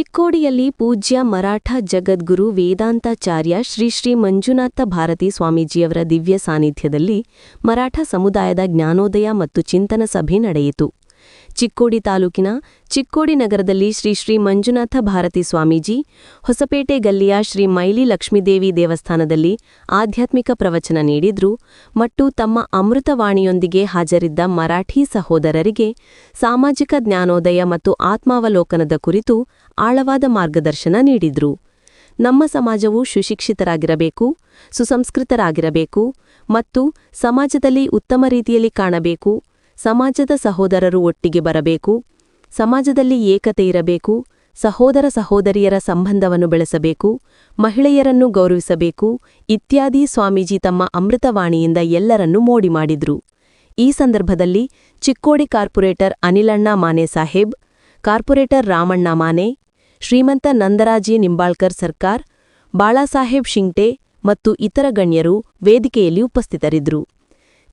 ಚಿಕ್ಕೋಡಿಯಲ್ಲಿ ಪೂಜ್ಯ ಮರಾಠ ಜಗದ್ಗುರು ವೇದಾಂತಾಚಾರ್ಯ ಶ್ರೀ ಶ್ರೀ ಮಂಜುನಾಥ ಭಾರತಿ ಸ್ವಾಮೀಜಿಯವರ ದಿವ್ಯ ಸಾನ್ನಿಧ್ಯದಲ್ಲಿ ಮರಾಠ ಸಮುದಾಯದ ಜ್ಞಾನೋದಯ ಮತ್ತು ಚಿಂತನ ಸಭೆ ನಡೆಯಿತು. ಚಿಕ್ಕೋಡಿ ತಾಲೂಕಿನ ಚಿಕ್ಕೋಡಿ ನಗರದಲ್ಲಿ ಶ್ರೀ ಶ್ರೀ ಮಂಜುನಾಥ ಭಾರತಿ ಸ್ವಾಮೀಜಿ, ಹೊಸಪೇಟೆ ಗಲ್ಲಿಯ ಶ್ರೀ ಮೈಲಿ ಲಕ್ಷ್ಮೀದೇವಿ ದೇವಸ್ಥಾನದಲ್ಲಿ ಆಧ್ಯಾತ್ಮಿಕ ಪ್ರವಚನ ನೀಡಿದ್ರು. ಮತ್ತು ತಮ್ಮ ಅಮೃತವಾಣಿಯೊಂದಿಗೆ ಹಾಜರಿದ್ದ ಮರಾಠಿ ಸಹೋದರರಿಗೆ ಸಾಮಾಜಿಕ ಜ್ಞಾನೋದಯ ಮತ್ತು ಆತ್ಮಾವಲೋಕನದ ಕುರಿತು ಆಳವಾದ ಮಾರ್ಗದರ್ಶನ ನೀಡಿದ್ರು. ನಮ್ಮ ಸಮಾಜವು ಸುಶಿಕ್ಷಿತರಾಗಿರಬೇಕು, ಸುಸಂಸ್ಕೃತರಾಗಿರಬೇಕು ಮತ್ತು ಸಮಾಜದಲ್ಲಿ ಉತ್ತಮ ರೀತಿಯಲ್ಲಿ ಕಾಣಬೇಕು. ಸಮಾಜದ ಸಹೋದರರು ಒಟ್ಟಿಗೆ ಬರಬೇಕು, ಸಮಾಜದಲ್ಲಿ ಏಕತೆ ಇರಬೇಕು, ಸಹೋದರ ಸಹೋದರಿಯರ ಸಂಬಂಧವನ್ನು ಬೆಳೆಸಬೇಕು, ಮಹಿಳೆಯರನ್ನು ಗೌರವಿಸಬೇಕು ಇತ್ಯಾದಿ ಸ್ವಾಮೀಜಿ ತಮ್ಮ ಅಮೃತವಾಣಿಯಿಂದ ಎಲ್ಲರನ್ನೂ ಮೋಡಿ ಮಾಡಿದ್ರು. ಈ ಸಂದರ್ಭದಲ್ಲಿ ಚಿಕ್ಕೋಡಿ ಕಾರ್ಪೊರೇಟರ್ ಅನಿಲಣ್ಣ ಮಾನೆ ಸಾಹೇಬ್, ಕಾರ್ಪೊರೇಟರ್ ರಾಮಣ್ಣ ಮಾನೆ, ಶ್ರೀಮಂತ ನಂದರಾಜಿ ನಿಂಬಾಳ್ಕರ್ ಸರ್ಕಾರ್ ಬಾಳಾಸಾಹೇಬ್ ಶಿಂಗ್ಟೆ ಮತ್ತು ಇತರ ಗಣ್ಯರು ವೇದಿಕೆಯಲ್ಲಿ ಉಪಸ್ಥಿತರಿದ್ದರು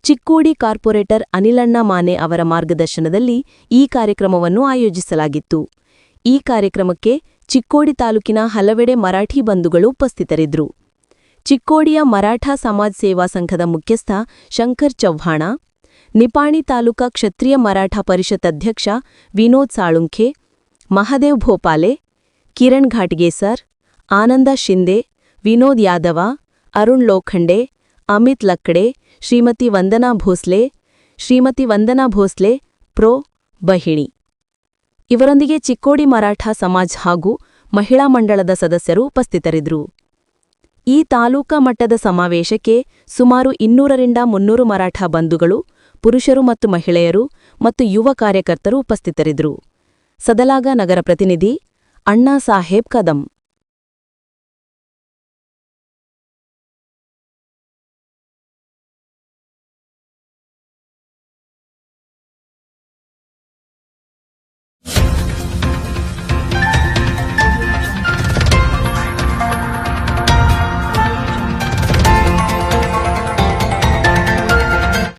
ಚಿಕ್ಕೋಡಿ ಕಾರ್ಪೊರೇಟರ್ ಅನಿಲಣ್ಣ ಮಾನೆ ಅವರ ಮಾರ್ಗದರ್ಶನದಲ್ಲಿ ಈ ಕಾರ್ಯಕ್ರಮವನ್ನು ಆಯೋಜಿಸಲಾಗಿತ್ತು. ಈ ಕಾರ್ಯಕ್ರಮಕ್ಕೆ ಚಿಕ್ಕೋಡಿ ತಾಲೂಕಿನ ಹಲವೆಡೆ ಮರಾಠಿ ಬಂಧುಗಳು ಉಪಸ್ಥಿತರಿದ್ದರು. ಚಿಕ್ಕೋಡಿಯ ಮರಾಠ ಸಮಾಜ ಸೇವಾ ಸಂಘದ ಮುಖ್ಯಸ್ಥ ಶಂಕರ್ ಚವ್ಹಾಣ, ನಿಪಾಣಿ ತಾಲೂಕಾ ಕ್ಷತ್ರಿಯ ಮರಾಠ ಪರಿಷತ್ ಅಧ್ಯಕ್ಷ ವಿನೋದ್ ಸಾಳುಂಖೆ, ಮಹದೇವ್ ಭೋಪಾಲೆ, ಕಿರಣ್ ಘಾಟ್ಗೇಸರ್, ಆನಂದ ಶಿಂದೆ, ವಿನೋದ್ ಯಾದವ, ಅರುಣ್ ಲೋಖಂಡೆ, ಅಮಿತ್ ಲಕ್ಕಡೆ ಶ್ರೀಮತಿ ವಂದನಾ ಭೋಸ್ಲೆ, ಶ್ರೀಮತಿ ವಂದನಾ ಭೋಸ್ಲೆ, ಪ್ರೊ, ಬಹಿಣಿ. ಇವರೊಂದಿಗೆ ಚಿಕ್ಕೋಡಿ ಮರಾಠ ಸಮಾಜ್ ಹಾಗೂ ಮಹಿಳಾ ಮಂಡಳದ ಸದಸ್ಯರು ಉಪಸ್ಥಿತರಿದ್ದರು. ಈ ತಾಲೂಕಾ ಮಟ್ಟದ ಸಮಾವೇಶಕ್ಕೆ ಸುಮಾರು ಇನ್ನೂರರಿಂದ ಮುನ್ನೂರು ಮರಾಠ ಬಂಧುಗಳು, ಪುರುಷರು ಮತ್ತು ಮಹಿಳೆಯರು ಮತ್ತು ಯುವ ಕಾರ್ಯಕರ್ತರು ಉಪಸ್ಥಿತರಿದ್ದರು. ಸದಲಾಗ ನಗರ ಪ್ರತಿನಿಧಿ ಅಣ್ಣಾ ಸಾಹೇಬ್ ಕದಂ.